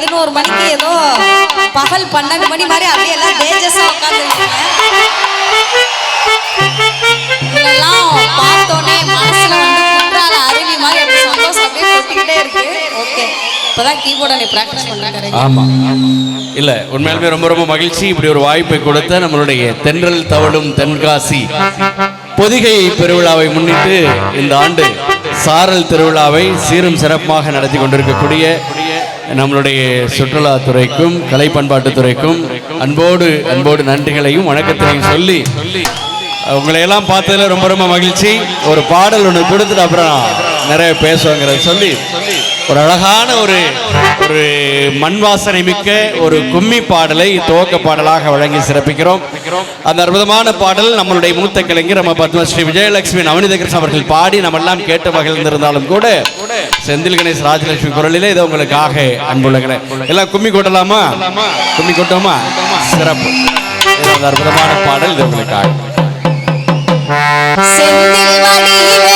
பதினோரு மணிக்கு ஏதோ பகல் பன்னெண்டு மணி மாதிரி அப்படியே எல்லாம் தேஜஸா உட்காந்துருக்கீங்க பார்த்தோன்னே மனசுல வந்து குற்றால அருவி மாதிரி அப்படி சந்தோஷம் அப்படியே கொட்டிக்கிட்டே இருக்கு. ஓகே இப்பதான் கீபோர்டை நீ ப்ராக்டிஸ் பண்ணுறேன் ஆமா. இல்ல உண்மையாலுமே ரொம்ப ரொம்ப மகிழ்ச்சி. இப்படி ஒரு வாய்ப்பை கொடுத்த நம்மளுடைய தென்றல் தவழும் தென்காசி பொதிகை பெருவிழாவை முன்னிட்டு இந்த ஆண்டு சாரல் திருவிழாவை சீரும் சிறப்பாக நடத்தி கொண்டிருக்கக்கூடிய நம்மளுடைய சுற்றுலாத்துறைக்கும் கலை பண்பாட்டுத்துறைக்கும் அன்போடு அன்போடு நன்றிகளையும் வணக்கத்தையும் சொல்லி உங்களை எல்லாம் பார்த்ததுல ரொம்ப ரொம்ப மகிழ்ச்சி. ஒரு பாடல் ஒன்று கொடுத்துட்டு அப்புறம் நிறைய பேசுவாங்கிறத சொல்லி ஒரு அழகான ஒரு ஒரு மண் வாசனை மிக்க ஒரு கும்மி பாடலை துவக்க பாடலாக வழங்கி சிறப்பிக்கிறோம். அந்த அற்புதமான பாடல் நம்மளுடைய மூத்த கலைஞர் நம்ம பத்மஸ்ரீ விஜயலட்சுமி நவநீத கிருஷ்ணன் அவர்கள் பாடி நம்ம எல்லாம் கேட்டு மகிழ்ந்திருந்தாலும் கூட செந்தில் கணேஷ் ராஜலட்சுமி குரலிலே இது உங்களுக்காக அன்புள்ளங்களே. எல்லாம் கும்மி கொட்டலாமா? கும்மி கொட்டோமா? சிறப்பு. அற்புதமான பாடல் இது உங்களுக்காக. செந்தில்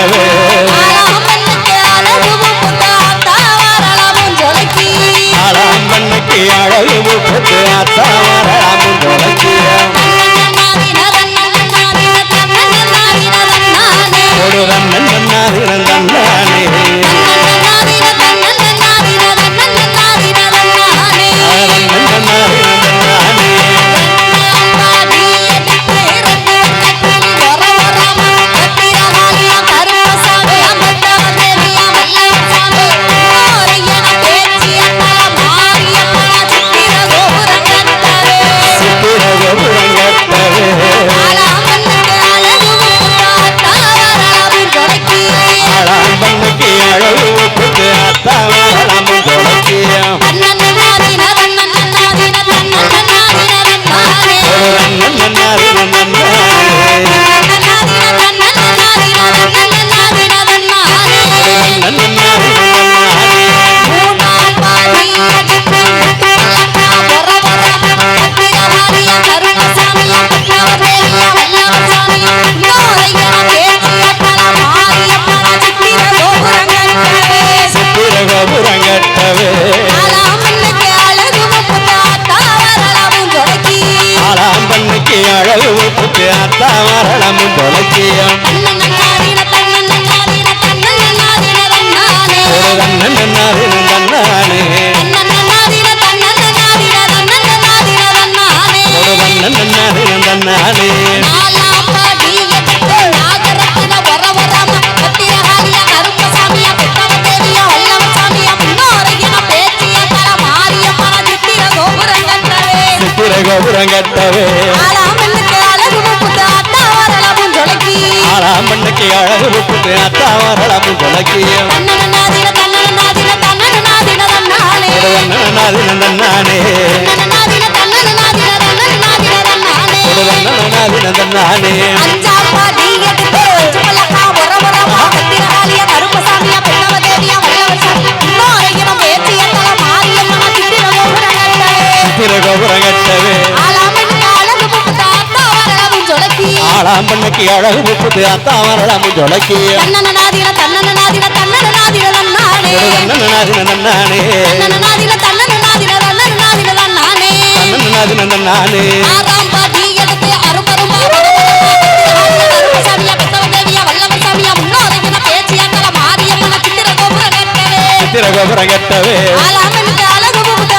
கோபுரங்கட்டவே ஆலாமன்னுக்கு அழகு அழகு முப்பத்து முப்பத்து அத்தாவராமும் தொடக்கியம் கொடுதன் நன்னாதினம் தன்னானே கொடுதன் நன்னாதினம் தன்னானே சித்திர கோபுரங்கட்டவே ஆளாம்பண்ணுக்கு அழகு முப்பத்து அத்தாவராமும் தொடக்கியம் கொடுதன் நன்னாதினம் தன்னானே கொடுதன் நன்னாதினம் ஜொலக்கி ஆளாம்பண்ணுக்கு அழகு அத்தாவராமும் தொடக்கியம் தன்னன நாதின தன்னன நாதின தன்னன நாதின தன்னானே நன்னாதினம் தன்னானே தன்னன நாதின தன்னன நாதின தன்னன நாதின தன்னானே நன்னாதினம் தன்னானே ஆறாம் பாதி எடுத்து அரும்பருமா கருப்பசாமியா பெண்ணவ தேவியா வல்லவர் சாமியா இன்னொரையினம் பேச்சிய தல மாரியம்மன சித்திர கோபுரங்களே சித்திர கோபுரங்கட்டவே ஆலாமனுக்கு அழகு முகுது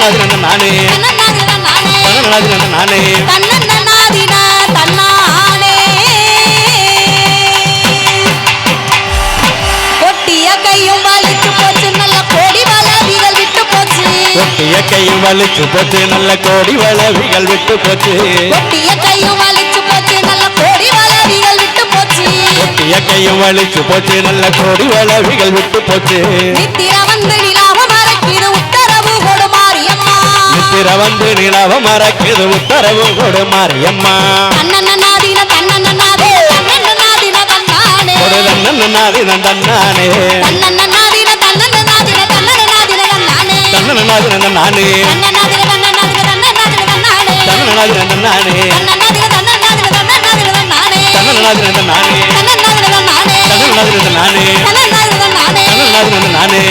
தன்னனாது நன்னானே நானே நாதின தன்னானே நானே நன்னானே தன்னன நாதின தன்னானே கொட்டிய கையும் வலிச்சு போச்சு நல்ல கோடி வளவிகள் விட்டு போச்சு கொட்டிய கையும் வலிச்சு போச்சு நல்ல கோடி வளவிகள் விட்டு போச்சு கொட்டிய கையும் வலிச்சு போச்சு நல்ல கோடி வளவிகள் விட்டு போச்சு. கொட்டிய கையும் வலிச்சு போச்சு நல்ல கோடி வளவிகள் விட்டு போச்சு. பிறவந்து நிலவ மறக்குது உத்தரவு கொடு மாரியம்மா கொடு தன்னன்னாதினன் தன்னானே தன்னன்னாதினன் நானே தன்னன்னாதினன் நானே தன்னன்னாதினன் நானே தன்னன்னாதினன் நானே தன்னன்னாதினன் நானே நானே